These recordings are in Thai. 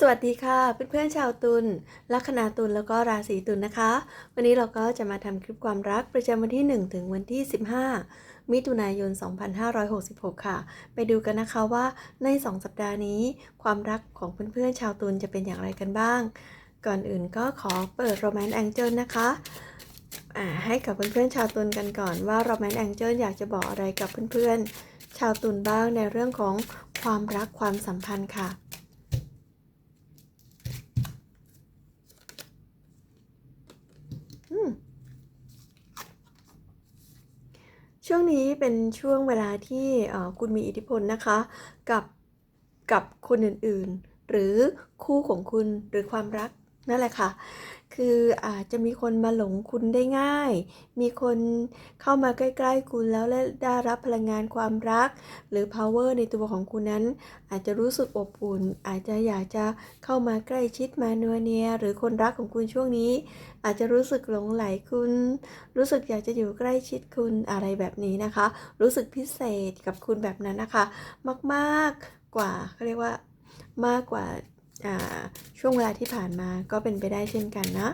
สวัสดีค่ะเพื่อนๆชาวตุลลัคนาตุลแล้วก็ราศีตุลนะคะ วันนี้เราก็จะมาทำคลิปความรักประจำวันที่ 1 ถึงวันที่ 15 มิถุนายน 2566 ค่ะ ไปดูกันนะคะว่าใน 2 สัปดาห์นี้ ความรักของเพื่อนๆชาวตุลจะเป็นอย่างไรกันบ้าง ก่อนอื่นก็ขอเปิด Romance Angel นะคะให้กับเพื่อนๆชาวตุลกันก่อนว่า Romance Angel อยากจะบอกอะไรกับเพื่อนๆชาวตุลบ้างในเรื่องของความรักความสัมพันธ์ค่ะ ช่วงนี้เป็นช่วงเวลาที่คุณมีอิทธิพลนะคะ กับกับคนอื่นๆ หรือคู่ของคุณหรือความรักนั่นแหละค่ะ คืออาจจะมีคนมาหลงคุณได้ง่าย มีคนเข้ามาใกล้ ๆ คุณแล้วและได้รับพลังงานความรัก หรือ power ในตัวของคุณนั้น อาจจะรู้สึกอบอุ่น อาจจะอยากจะเข้ามาใกล้ชิดมานัวเนีย หรือคนรักของคุณช่วงนี้ อาจจะรู้สึกหลงไหลคุณ รู้สึกอยากจะอยู่ใกล้ชิดคุณอะไรแบบนี้นะคะ รู้สึกพิเศษกับคุณแบบนั้นนะคะ มากๆกว่าเขาเรียกว่ามากกว่า ช่วงเวลาที่ผ่านมาก็เป็นไปได้เช่นกันนะ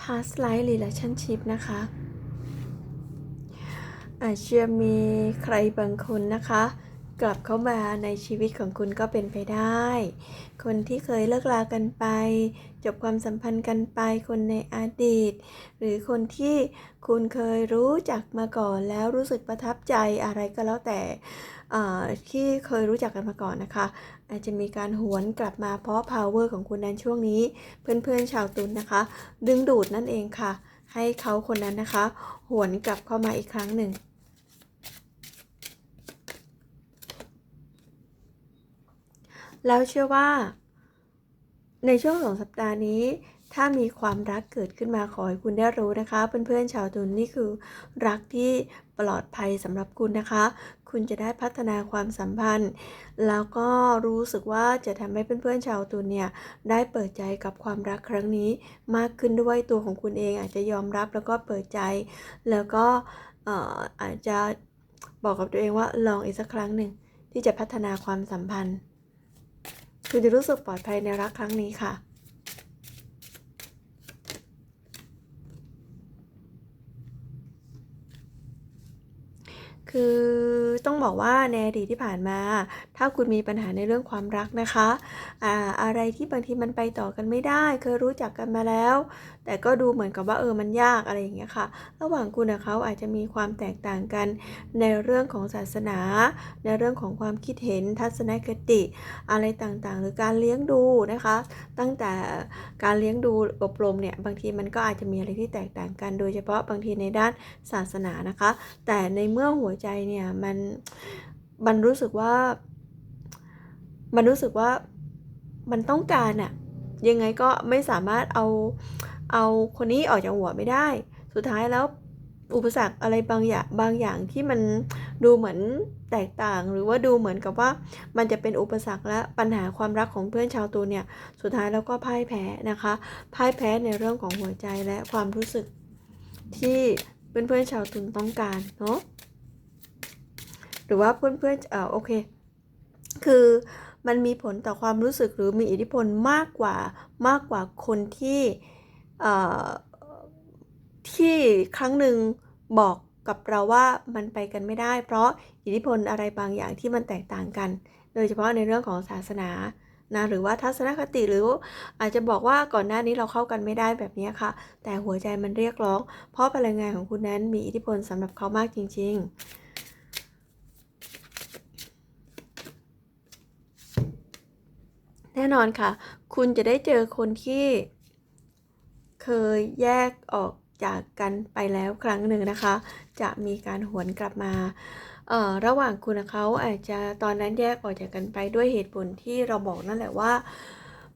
พาสไล i ์ e relationship นะคะ อาจจะมีใครบางคนนะคะ กลับเข้ามาในชีวิตของคุณก็เป็นไปได้ คนที่เคยเลิกลากันไป จบความสัมพันธ์กันไป คนในอดีต หรือคนที่คุณเคยรู้จักมาก่อนแล้วรู้สึกประทับใจอะไรก็แล้วแต่ที่เคยรู้จักกันมาก่อนนะคะ อาจจะมีการหวนกลับมาเพราะ power ของคุณนั้นช่วงนี้ เพื่อนๆชาวตุนนะคะ ดึงดูดนั่นเองค่ะ ให้เขาคนนั้นนะคะ หวนกลับเข้ามาอีกครั้งหนึ่ง แล้วเชื่อว่า ในช่วงสองสัปดาห์นี้ ถ้ามีความรักเกิดขึ้นมาขอให้คุณได้รู้นะคะ เพื่อนๆชาวตุลนี่คือ รักที่ปลอดภัยสำหรับคุณนะคะ คุณจะได้พัฒนาความสัมพันธ์ แล้วก็รู้สึกว่าจะทำให้เพื่อนๆชาวตุลเนี่ยได้เปิดใจกับความรักครั้งนี้ มากขึ้นด้วยตัวของคุณเองอาจจะยอมรับแล้วก็เปิดใจ แล้วก็อาจจะบอกกับตัวเองว่าลองอีกสักครั้งหนึ่งที่จะพัฒนาความสัมพันธ์ คุณจะรู้สึกปลอดภัยในรักครั้งนี้ค่ะ คือต้องบอกว่าในอดีตที่ผ่านมา ถ้าคุณมีปัญหาในเรื่องความรักนะคะอ่าอะไรที่บางทีมันไปต่อกันไม่ได้ เคยรู้จักกันมาแล้ว แต่ก็ดูเหมือนกับว่าเออมันยากอะไรอย่างเงี้ยค่ะ ระหว่างคุณกับเขาอาจจะมีความแตกต่างกันในเรื่องของศาสนา ในเรื่องของความคิดเห็นทัศนคติ อะไรต่างๆ หรือการเลี้ยงดูนะคะ ตั้งแต่การเลี้ยงดูอบรมเนี่ยบางทีมันก็อาจจะมีอะไรที่แตกต่างกัน โดยเฉพาะบางทีในด้านศาสนานะคะ แต่ในเมื่อหัวใจเนี่ยมันมันรู้สึกว่า มันรู้สึกว่ามันต้องการอะยังไงก็ไม่สามารถเอาเอาคนนี้ออกจากหัวไม่ได้ สุดท้ายแล้วอุปสรรคอะไรบางอย่างบางอย่างที่มันดูเหมือนแตกต่าง หรือว่าดูเหมือนกับว่ามันจะเป็นอุปสรรคและปัญหาความรักของเพื่อนชาวตูเนี่ยสุดท้ายแล้วก็พ่ายแพ้นะคะพ่ายแพ้ในเรื่องของหัวใจและความรู้สึกที่เพื่อนๆชาวตุนต้องการเนาะหรือว่าเพื่อนๆเออโอเค คือ มันมีผลต่อความรู้สึกหรือมีอิทธิพลมากกว่ามากกว่าคนที่ที่ครั้งหนึ่งบอกกับเราว่ามันไปกันไม่ได้ เพราะอิทธิพลอะไรบางอย่างที่มันแตกต่างกัน โดยเฉพาะในเรื่องของศาสนานะหรือว่าทัศนคติหรืออาจจะบอกว่าก่อนหน้านี้เราเข้ากันไม่ได้แบบนี้ค่ะ แต่หัวใจมันเรียกร้อง เพราะพลังงานของคุณนั้นมีอิทธิพลสำหรับเขามากจริง ๆ น่นอนค่ะ คุณจะได้เจอคนที่เคยแยกออกจากกันไปแล้วครั้งหนึ่งนะคะ จะมีการหวนกลับมาเอ่อระหว่างคุณเขาอาจจะตอนนั้นแยกออกจากกันไปด้วยเหตุผลที่เราบอกนั่นแหละว่า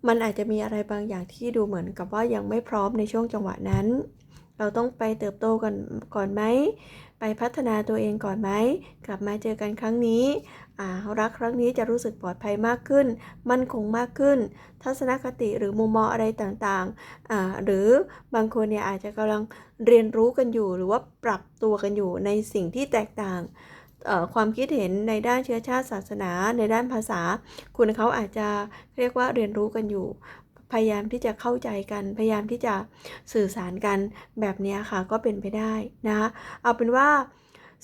มันอาจจะมีอะไรบางอย่างที่ดูเหมือนกับว่ายังไม่พร้อมในช่วงจังหวะนั้น เราต้องไปเติบโตกันก่อนไหม ไปพัฒนาตัวเองก่อนไหม กลับมาเจอกันครั้งนี้อ่ารักครั้งนี้จะรู้สึกปลอดภัยมากขึ้น มั่นคงมากขึ้น ทัศนคติหรือมุมมองอะไรต่างๆอ่าหรือบางคนเนี่ยอาจจะกำลังเรียนรู้กันอยู่ หรือว่าปรับตัวกันอยู่ในสิ่งที่แตกต่างความคิดเห็นในด้านเชื้อชาติศาสนา ในด้านภาษา คุณเขาอาจจะเรียกว่าเรียนรู้กันอยู่ พยายามที่จะเข้าใจกัน พยายามที่จะสื่อสารกันแบบนี้ค่ะก็เป็นไปได้นะคะเอาเป็นว่า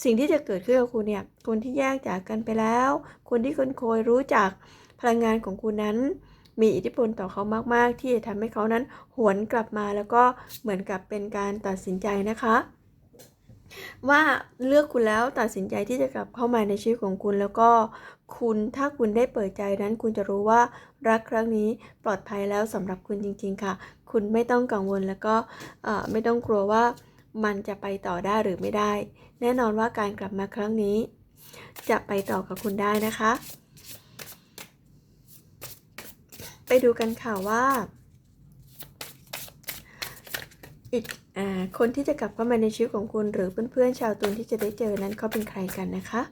สิ่งที่จะเกิดขึ้นกับคุณเนี่ยคนที่แยกจากกันไปแล้ว คนที่คุณเคยรู้จักพลังงานของคุณนั้น มีอิทธิพลต่อเขามาก ๆ ที่จะทำให้เขานั้นหวนกลับมาแล้วก็เหมือนกับเป็นการตัดสินใจนะคะ ว่าเลือกคุณแล้วตัดสินใจที่จะกลับเข้ามาในชีวิตของคุณ แล้วก็คุณถ้าคุณได้เปิดใจนั้นคุณจะรู้ว่ารักครั้งนี้ปลอดภัยแล้วสำหรับคุณจริง ๆ ค่ะ คุณไม่ต้องกังวลแล้วก็ไม่ต้องกลัวว่ามันจะไปต่อได้หรือไม่ได้ แน่นอนว่าการกลับมาครั้งนี้ จะไปต่อกับคุณได้นะคะ ไปดูกันค่ะว่า อีก คนที่จะกลับเข้ามาในชีวิตของคุณ หรือเพื่อนๆชาวตุลที่จะได้เจอนั้นเขาเป็นใครกันนะคะ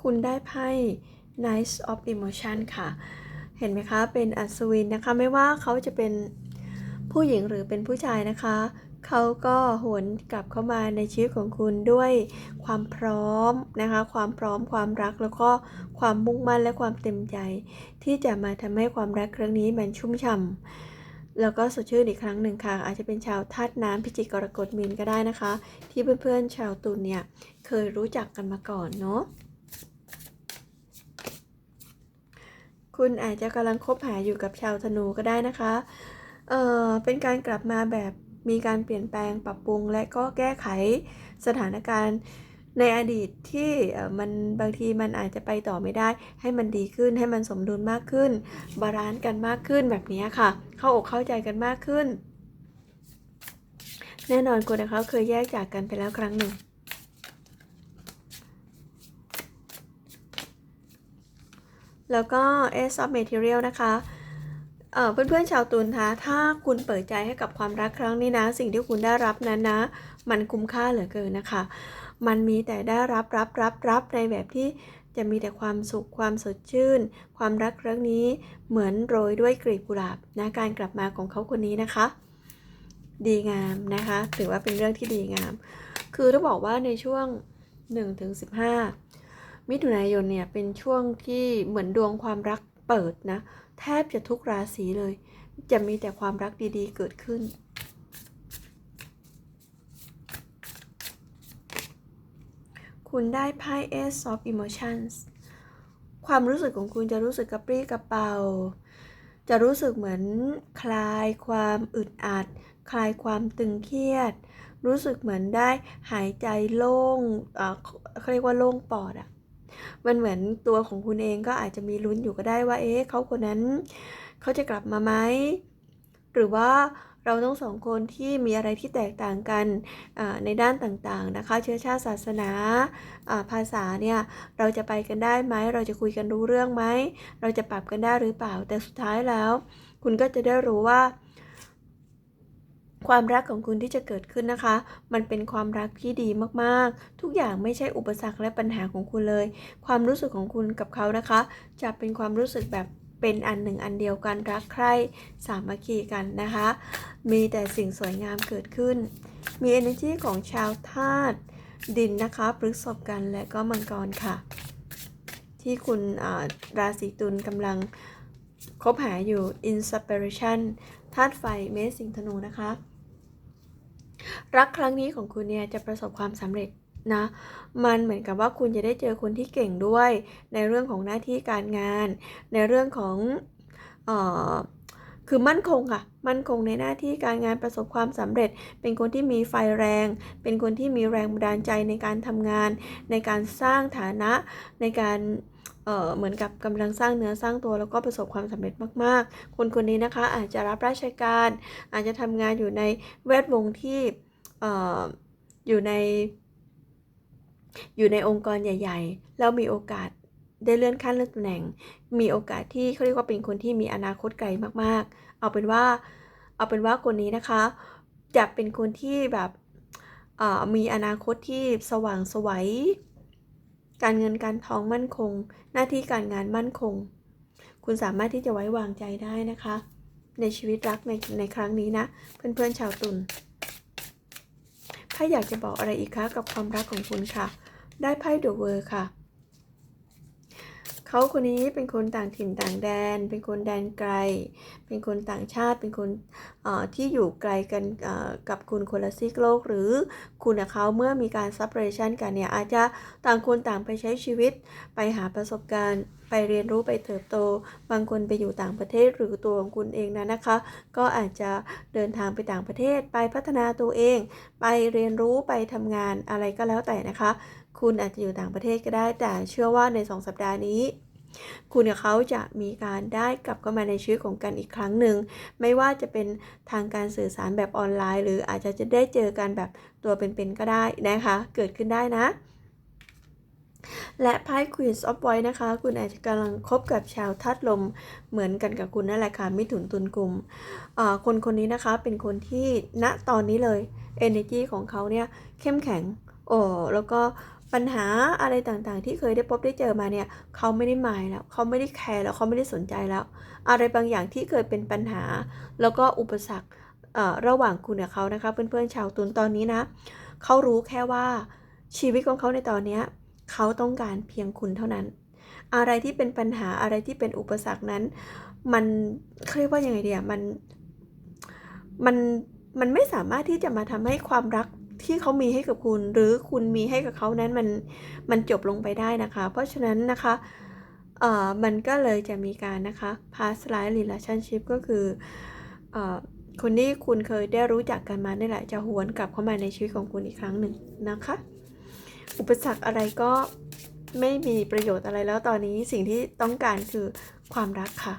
คุณได้ไพ่ Knight of Emotion ค่ะ เห็นไหมคะ เป็นอัศวินนะคะ ไม่ว่าเขาจะเป็นผู้หญิงหรือเป็นผู้ชายนะคะ เขาก็หวนกลับเข้ามาในชีวิตของคุณด้วยความพร้อมนะคะ ความพร้อมความรักแล้วก็ความมุ่งมั่นและความเต็มใจ ที่จะมาทำให้ความรักครั้งนี้มันชุ่มฉ่ำแล้วก็สดชื่นอีกครั้งหนึ่งค่ะ อาจจะเป็นชาวธาตุน้ำพิจิกกรกฎมีนก็ได้นะคะ ที่เพื่อนๆชาวตุลเนี่ยเคยรู้จักกันมาก่อนเนาะคุณอาจจะกำลังคบหาอยู่กับชาวธนูก็ได้นะคะ เออเป็นการกลับมาแบบ มีการเปลี่ยนแปลงปรับปรุง และก็แก้ไขสถานการณ์ในอดีตที่มันบางทีมันอาจจะไปต่อไม่ได้ ให้มันดีขึ้นให้มันสมดุลมากขึ้น บาลานซ์กันมากขึ้นแบบนี้ค่ะ เข้าอกเข้าใจกันมากขึ้น แน่นอนคุณนะคะเคยแยกจากกันไปแล้วครั้งหนึ่งแล้วก็ Ace of Material นะคะ เพื่อนๆชาวตุลคะถ้าคุณเปิดใจให้กับความรักครั้งนี้นะ สิ่งที่คุณได้รับนั้นนะ มันคุ้มค่าเหลือเกินนะคะ มันมีแต่ได้รับรับรับรับในแบบที่จะมีแต่ความสุขความสดชื่น ความรักครั้งนี้เหมือนโรยด้วยกลีบกุหลาบนะการกลับมาของเขาคนนี้นะคะ ดีงามนะคะ ถือว่าเป็นเรื่องที่ดีงาม คือต้องบอกว่าในช่วง 1-15 มิถุนายนเนี่ยเป็นช่วงที่เหมือนดวงความรักเปิดนะ แทบจะทุกราศีเลย จะมีแต่ความรักดีๆเกิดขึ้น คุณได้ไพ่ Ace of Emotions ความรู้สึกของคุณจะรู้สึกกระปรี้กระเป๋า จะรู้สึกเหมือนคลายความอึดอัด คลายความตึงเครียด รู้สึกเหมือนได้หายใจโล่งเอ่อเขาเรียกว่าโล่งปอดอะ มันเหมือนตัวของคุณเองก็อาจจะมีลุ้นอยู่ก็ได้ว่า เอ๊ะเขาคนนั้นเขาจะกลับมาไหมหรือว่าเราต้องสองคนที่มีอะไรที่แตกต่างกันในด้านต่างๆนะคะ เชื้อชาติศาสนาภาษาเนี่ยเราจะไปกันได้ไหม เราจะคุยกันรู้เรื่องไหม เราจะปรับกันได้หรือเปล่าแต่สุดท้ายแล้ว คุณก็จะได้รู้ว่า ความรักของคุณที่จะเกิดขึ้นนะคะ มันเป็นความรักที่ดีมากๆ ทุกอย่างไม่ใช่อุปสรรคและปัญหาของคุณเลย ความรู้สึกของคุณกับเขานะคะ จะเป็นความรู้สึกแบบเป็นอันหนึ่งอันเดียวกันรักใคร่สามัคคีกันนะคะ มีแต่สิ่งสวยงามเกิดขึ้น มี energy ของชาวธาตุดินนะคะพฤษภกันและก็มังกรค่ะ ที่คุณราศีตุลกำลังคบหาอยู่ inspiration ธาตุไฟเมษสิงธนูนะคะ รักครั้งนี้ของคุณเนี่ยจะประสบความสำเร็จนะ มันเหมือนกับว่าคุณจะได้เจอคนที่เก่งด้วย ในเรื่องของหน้าที่การงาน ในเรื่องของออคือมั่นคงค่ะ มั่นคงในหน้าที่การงานประสบความสำเร็จ เป็นคนที่มีไฟแรง เป็นคนที่มีแรงบันดาลใจในการทำงาน ในการสร้างฐานะ ในการ เอ่อเหมือนกับกำลังสร้างเนื้อสร้างตัวแล้วก็ประสบความสำเร็จมากๆ คนคนนี้นะคะอาจจะรับราชการ อาจจะทำงานอยู่ในแวดวงที่เอ่ออยู่ใน อยู่ในองค์กรใหญ่ ๆ แล้วมีโอกาสได้เลื่อนขั้นเลื่อนตำแหน่ง มีโอกาสที่เขาเรียกว่าเป็นคนที่มีอนาคตไกลมากๆ เอาเป็นว่า เอาเป็นว่าคนนี้นะคะ จะเป็นคนที่แบบมีอนาคตที่สว่างสวัย การเงินการทองมั่นคง หน้าที่การงานมั่นคง คุณสามารถที่จะไว้วางใจได้นะคะ ในชีวิตรักในในครั้งนี้นะ เพื่อนๆชาวตุลถ้าอยากจะบอกอะไรอีกคะกับความรักของคุณค่ะ ได้ไพ่เดอะเวอร์ค่ะ เขาคนนี้เป็นคนต่างถิ่นต่างแดน เป็นคนแดนไกล เป็นคนต่างชาติ เป็นคนที่อยู่ไกลกันกับคุณคนละซีกโลก หรือคุณกับเขาเมื่อมีการซับเรชันกันเนี่ยอาจจะต่างคนต่างไปใช้ชีวิต ไปหาประสบการณ์ไปเรียนรู้ไปเติบโต บางคนไปอยู่ต่างประเทศหรือตัวของคุณเองนะนะคะ ก็อาจจะเดินทางไปต่างประเทศ ไปพัฒนาตัวเอง ไปเรียนรู้ไปทำงานอะไรก็แล้วแต่นะคะ คุณอาจจะอยู่ต่างประเทศก็ได้ แต่เชื่อว่าในสองสัปดาห์นี้ คุณกับเขาจะมีการได้กลับเข้ามาในชีวิตของกันอีกครั้งหนึ่ง ไม่ว่าจะเป็นทางการสื่อสารแบบออนไลน์ หรืออาจจะจะได้เจอกันแบบตัวเป็นๆก็ได้นะคะ เกิดขึ้นได้นะและไพ่ Queen of w h i t e นะคะ คุณอาจจะกำลังคบกับชาวธาตุลมเหมือนกันกับคุณนั่นแหละค่ะ มิถุนตุลกลุ่มคนคนนี้นะคะเป็นคนที่ณตอนนี้เลย energy ของเขาเนี่ยเข้มแข็งโอ้แล้วก็ ปัญหาอะไรต่างๆ ที่เคยได้พบได้เจอมาเนี่ยเขาไม่ได้หมายแล้วเขาไม่ได้แคร์แล้วเขาไม่ได้สนใจแล้ว อะไรบางอย่างที่เคยเป็นปัญหา แล้วก็อุปสรรคระหว่างคุณกับเขานะคะ เพื่อนๆชาวตุลตอนนี้นะเขารู้แค่ว่าชีวิตของเขาในตอนนี้เขาต้องการเพียงคุณเท่านั้น อะไรที่เป็นปัญหาอะไรที่เป็นอุปสรรคนั้น มันเรียกว่ายังไงเดียมันมันมันไม่สามารถที่จะมาทำให้ความรัก ที่เขามีให้กับคุณ หรือคุณมีให้กับเขานั้นมันมันจบลงไปได้นะคะ เพราะฉะนั้นนะคะเอ่อมันก็เลยจะมีการนะคะ past life relationship ก็คือเอ่อคนที่คุณเคยได้รู้จักกันมานี่แหละจะหวนกลับเข้ามาในชีวิตของคุณอีกครั้งหนึ่งนะคะ อุปสรรคอะไรก็ไม่มีประโยชน์อะไรแล้วตอนนี้สิ่งที่ต้องการคือความรักค่ะ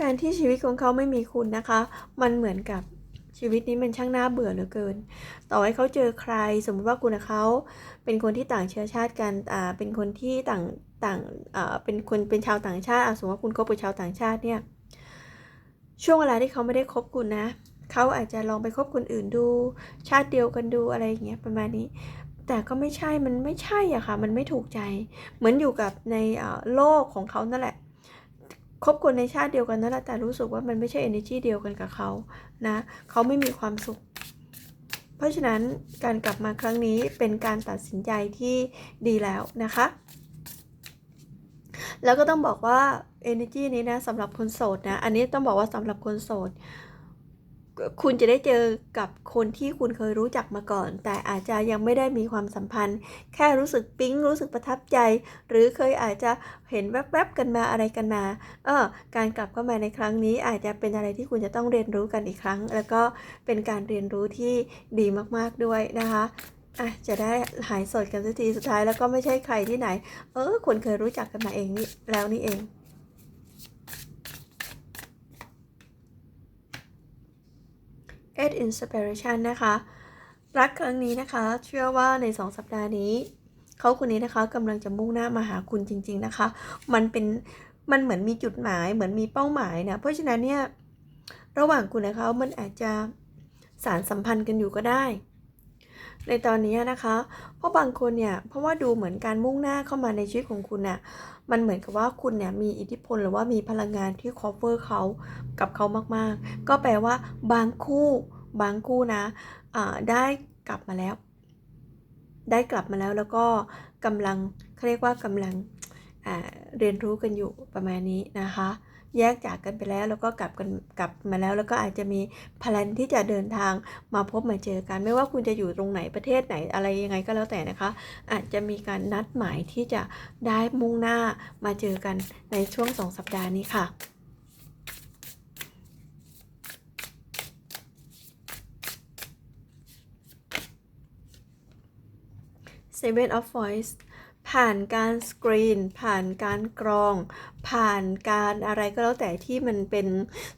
การที่ชีวิตของเขาไม่มีคุณนะคะ มันเหมือนกับชีวิตนี้มันช่างน่าเบื่อเหลือเกิน ต่อให้เขาเจอใคร สมมติว่าคุณกับเขาเป็นคนที่ต่างเชื้อชาติกันอ่าเป็นคนที่ต่างต่างอ่าเป็นคนเป็นชาวต่างชาติสมมติว่าคุณคบกับชาวต่างชาติเนี่ย ช่วงเวลาที่เขาไม่ได้คบคุณนะ เขาอาจจะลองไปคบคนอื่นดู ชาติเดียวกันดูอะไรอย่างเงี้ยประมาณนี้ แต่ก็ไม่ใช่ มันไม่ใช่อะค่ะ มันไม่ถูกใจ เหมือนอยู่กับในโลกของเขานั่นแหละ คบคนในชาติเดียวกันนั่นแหละแต่รู้สึกว่ามันไม่ใช่ energy เดียวกันกับเขานะเขาไม่มีความสุข เพราะฉะนั้นการกลับมาครั้งนี้เป็นการตัดสินใจที่ดีแล้วนะคะ แล้วก็ต้องบอกว่า energy นี้นะสำหรับคนโสดนะ อันนี้ต้องบอกว่าสำหรับคนโสด คุณจะได้เจอกับคนที่คุณเคยรู้จักมาก่อน แต่อาจจะยังไม่ได้มีความสัมพันธ์ แค่รู้สึกปิ๊ง รู้สึกประทับใจ หรือเคยอาจจะเห็นแวบๆกันมาอะไรกันมา เออการกลับเข้ามาในครั้งนี้อาจจะเป็นอะไรที่คุณจะต้องเรียนรู้กันอีกครั้ง แล้วก็เป็นการเรียนรู้ที่ดีมากๆด้วยนะคะอะจะได้หายโสดกันสักทีสุดท้ายแล้วก็ไม่ใช่ใครที่ไหน เออคนเคยรู้จักกันมาเองนี่แล้วนี่เอง e d Inspiration นะคะ รักครั้งนี้นะคะ เชื่อว่าใน 2 สัปดาห์นี้ เขาคนนี้นะคะกำลังจะมุ่งหน้ามาหาคุณจริง ๆนะคะ มันเป็นมันเหมือนมีจุดหมายเหมือนมีเป้าหมายนะ เพราะฉะนั้นเนี่ย ระหว่างคุณนะคะมันอาจจะสารสัมพันธ์กันอยู่ก็ได้ ในตอนนี้นะคะ เพราะบางคนเนี่ยเพราะว่าดูเหมือนการมุ่งหน้าเข้ามาในชีวิตของคุณน่ะมันเหมือนกับว่าคุณเนี่ยมีอิทธิพลหรือว่ามีพลังงานที่ cover เขากับเขามากๆ ก็แปลว่าบางคู่บางคู่นะอ่าได้กลับมาแล้ว ได้กลับมาแล้วแล้วก็กำลังเขาเรียกว่ากำลังเรียนรู้กันอยู่ประมาณนี้นะคะ แยกจากกันไปแล้ว แล้วก็กลับกันกลับมาแล้ว แล้วก็อาจจะมีแพลนที่จะเดินทางมาพบมาเจอกัน ไม่ว่าคุณจะอยู่ตรงไหนประเทศไหนอะไรยังไงก็แล้วแต่นะคะ อาจจะมีการนัดหมายที่จะได้มุ่งหน้ามาเจอกันในช่วงสองสัปดาห์นี้ค่ะ Seven of Voice ผ่านการสกรีน ผ่านการกรอง ผ่านการอะไรก็แล้วแต่ที่มันเป็น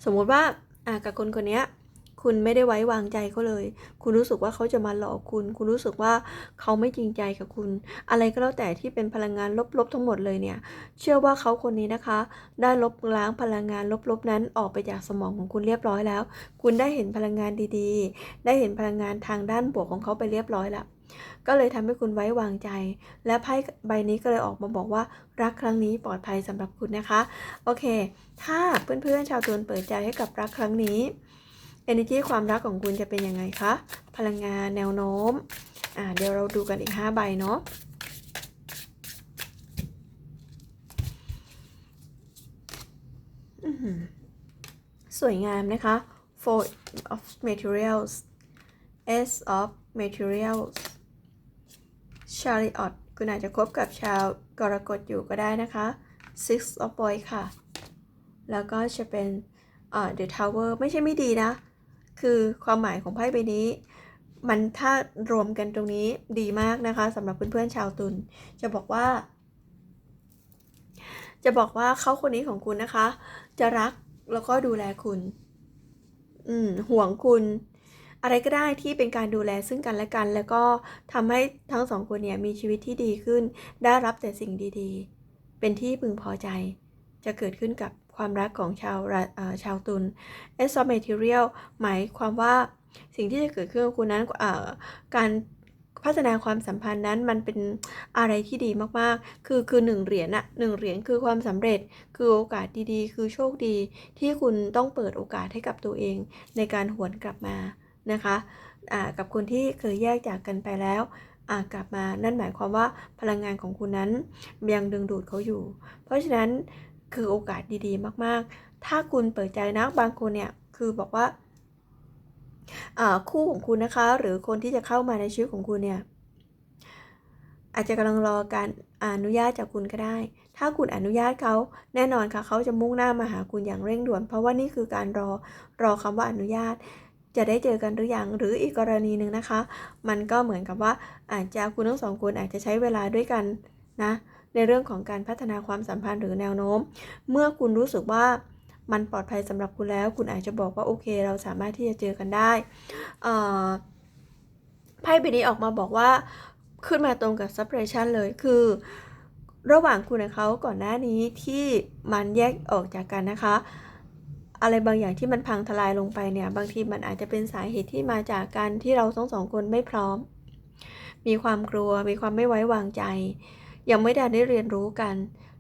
สมมุติว่าอะกับคนคนนี้คุณไม่ได้ไว้วางใจเขาเลย คุณรู้สึกว่าเขาจะมาหลอกคุณ คุณรู้สึกว่าเขาไม่จริงใจกับคุณ อะไรก็แล้วแต่ที่เป็นพลังงานลบๆทั้งหมดเลยเนี่ย เชื่อว่าเขาคนนี้นะคะ ได้ลบล้างพลังงานลบๆนั้นออกไปจากสมองของคุณเรียบร้อยแล้ว คุณได้เห็นพลังงานดีๆ ได้เห็นพลังงานทางด้านบวกของเขาไปเรียบร้อยแล้ว ก็เลยทำให้คุณไว้วางใจ และไพ่ใบนี้ก็เลยออกมาบอกว่ารักครั้งนี้ปลอดภัยสำหรับคุณนะคะ โอเค ถ้าเพื่อนๆชาวตุลเปิดใจให้กับรักครั้งนี้ energy ความรักของคุณจะเป็นยังไงคะ พลังงานแนวโน้ม อ่า เดี๋ยวเราดูกันอีก 5 ใบเนาะ สวยงามนะคะ four of materials S of materials chariot คุณอาจจะคบกับชาวกรกฎอยู่ก็ได้นะคะ six of boy ค่ะ แล้วก็จะเป็นเอ่อ the tower ไม่ใช่ไม่ดีนะ คือความหมายของไพ่ใบนี้ มันถ้ารวมกันตรงนี้ดีมากนะคะสำหรับเพื่อนๆชาวตุลจะบอกว่า จะบอกว่าเขาคนนี้ของคุณนะคะ จะรักแล้วก็ดูแลคุณ อืมห่วงคุณ อะไรก็ได้ที่เป็นการดูแลซึ่งกันและกัน แล้วก็ทำให้ทั้งสองคนเนี่ยมีชีวิตที่ดีขึ้น ได้รับแต่สิ่งดีๆ เป็นที่พึงพอใจ จะเกิดขึ้นกับความรักของชาวชาวตุล e s o material หมายความว่าสิ่งที่จะเกิดขึ้นกับคุณนั้นการพัฒนาความสัมพันธ์นั้นมันเป็นอะไรที่ดีมากๆ คือคือหนึ่งเหรียญอะหนึ่งเหรียญคือความสำเร็จ คือโอกาสดีๆ คือโชคดี ที่คุณต้องเปิดโอกาสให้กับตัวเอง ในการหวนกลับมา นะคะกับคนที่เคยแยกจากกันไปแล้วกลับมานั่นหมายความว่าพลังงานของคุณนั้นยังดึงดูดเขาอยู่ เพราะฉะนั้นคือโอกาสดีๆ มากๆ ถ้าคุณเปิดใจนะบางคนเนี่ยคือบอกว่าอ่าคู่ของคุณนะคะ หรือคนที่จะเข้ามาในชีวิตของคุณเนี่ยอาจจะกำลังรอการอนุญาตจากคุณก็ได้ ถ้าคุณอนุญาตเขาแน่นอนค่ะเขาจะมุ่งหน้ามาหาคุณอย่างเร่งด่วน เพราะว่านี่คือการรอรอคำว่าอนุญาต จะได้เจอกันหรือยังหรืออีกกรณีหนึ่งนะคะ มันก็เหมือนกับว่าอาจจะคุณทั้งสองคนอาจจะใช้เวลาด้วยกันนะในเรื่องของการพัฒนาความสัมพันธ์หรือแนวโน้ม เมื่อคุณรู้สึกว่ามันปลอดภัยสำหรับคุณแล้ว คุณอาจจะบอกว่าโอเคเราสามารถที่จะเจอกันได้ไพ่ใบนี้ออกมาบอกว่าขึ้นมาตรงกับ separation เลยคือระหว่างคุณกับเขาก่อนหน้านี้ที่มันแยกออกจากกันนะคะ อะไรบางอย่างที่มันพังทลายลงไปเนี่ย บางทีมันอาจจะเป็นสาเหตุที่มาจากการที่เราทั้งสองคนไม่พร้อม มีความกลัว มีความไม่ไว้วางใจ ยังไม่ได้ได้เรียนรู้กัน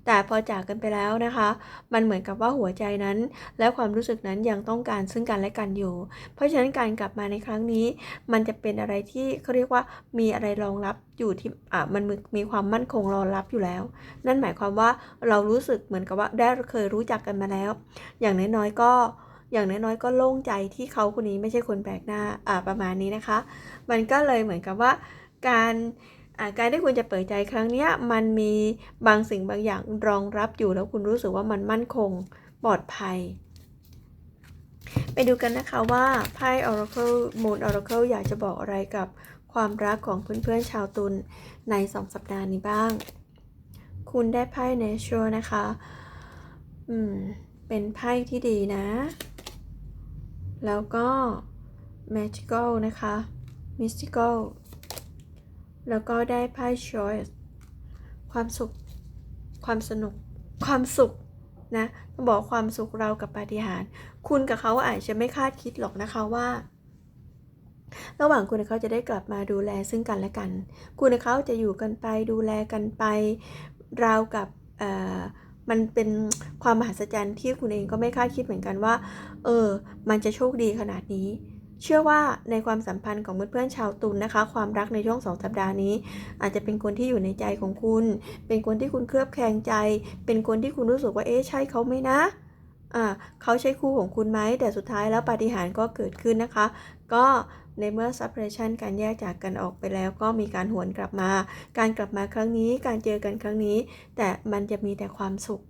แต่พอจากกันไปแล้วนะคะ มันเหมือนกับว่าหัวใจนั้น และความรู้สึกนั้นยังต้องการซึ่งกันและกันอยู่ เพราะฉะนั้นการกลับมาในครั้งนี้ มันจะเป็นอะไรที่เขาเรียกว่ามีอะไรรองรับอยู่ที่อ่ามันมีความมั่นคงรองรับอยู่แล้ว นั่นหมายความว่าเรารู้สึกเหมือนกับว่าได้เคยรู้จักกันมาแล้ว อย่างน้อยๆก็อย่างน้อยๆก็โล่งใจที่เขาคนนี้ไม่ใช่คนแปลกหน้าอ่าประมาณนี้นะคะ มันก็เลยเหมือนกับว่าการ การที่คุณจะเปิดใจครั้งนี้มันมีบางสิ่งบางอย่างรองรับอยู่แล้วคุณรู้สึกว่ามันมั่นคงปลอดภัย ไปดูกันนะคะว่าไพ่ Oracle Moon Oracle อยากจะบอกอะไรกับความรักของเพื่อนๆชาวตุลใน 2 สัปดาห์นี้บ้าง คุณได้ไพ่ Nature นะคะ อืม เป็นไพ่ที่ดีนะ แล้วก็ Magical นะคะ Mystical แล้วก็ได้ไพ่ Choice ความสุข ความสนุก ความสุขนะบอกความสุขเรากับปาฏิหาริย์คุณกับเขาอาจจะไม่คาดคิดหรอกนะคะว่า ระหว่างคุณกับเขาจะได้กลับมาดูแลซึ่งกันและกัน คุณกับเขาจะอยู่กันไปดูแลกันไปราวกับมันเป็นความมหัศจรรย์ที่คุณเองก็ไม่คาดคิดเหมือนกันว่า เออ มันจะโชคดีขนาดนี้ เชื่อว่าในความสัมพันธ์ของเพื่อนๆชาวตุลนนะคะ ความรักในช่วงสองสัปดาห์นี้ อาจจะเป็นคนที่อยู่ในใจของคุณ เป็นคนที่คุณเคลือบแคลงใจ เป็นคนที่คุณรู้สึกว่าเอ๊ะใช่เขาไหมนะอ่าเขาใช่คู่ของคุณไหมแต่สุดท้ายแล้วปาฏิหาริย์ก็เกิดขึ้นนะคะ ก็ในเมื่อ separation การแยกจากกันออกไปแล้วก็มีการหวนกลับมา การกลับมาครั้งนี้ การเจอกันครั้งนี้ แต่มันจะมีแต่ความสุข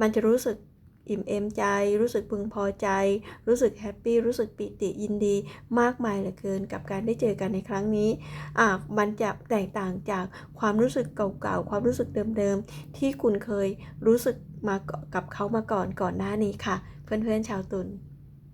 มันจะรู้สึก อิ่มเอมใจ รู้สึกพึงพอใจ รู้สึกแฮปปี้ รู้สึกปิติยินดีมากมายเหลือเกิน กับการได้เจอกันในครั้งนี้อ่ามันจะแตกต่างจากความรู้สึกเก่าๆ ความรู้สึกเดิมๆ ที่คุณเคยรู้สึกมากับเขามาก่อนก่อนหน้านี้ค่ะ เพื่อนๆชาวตุน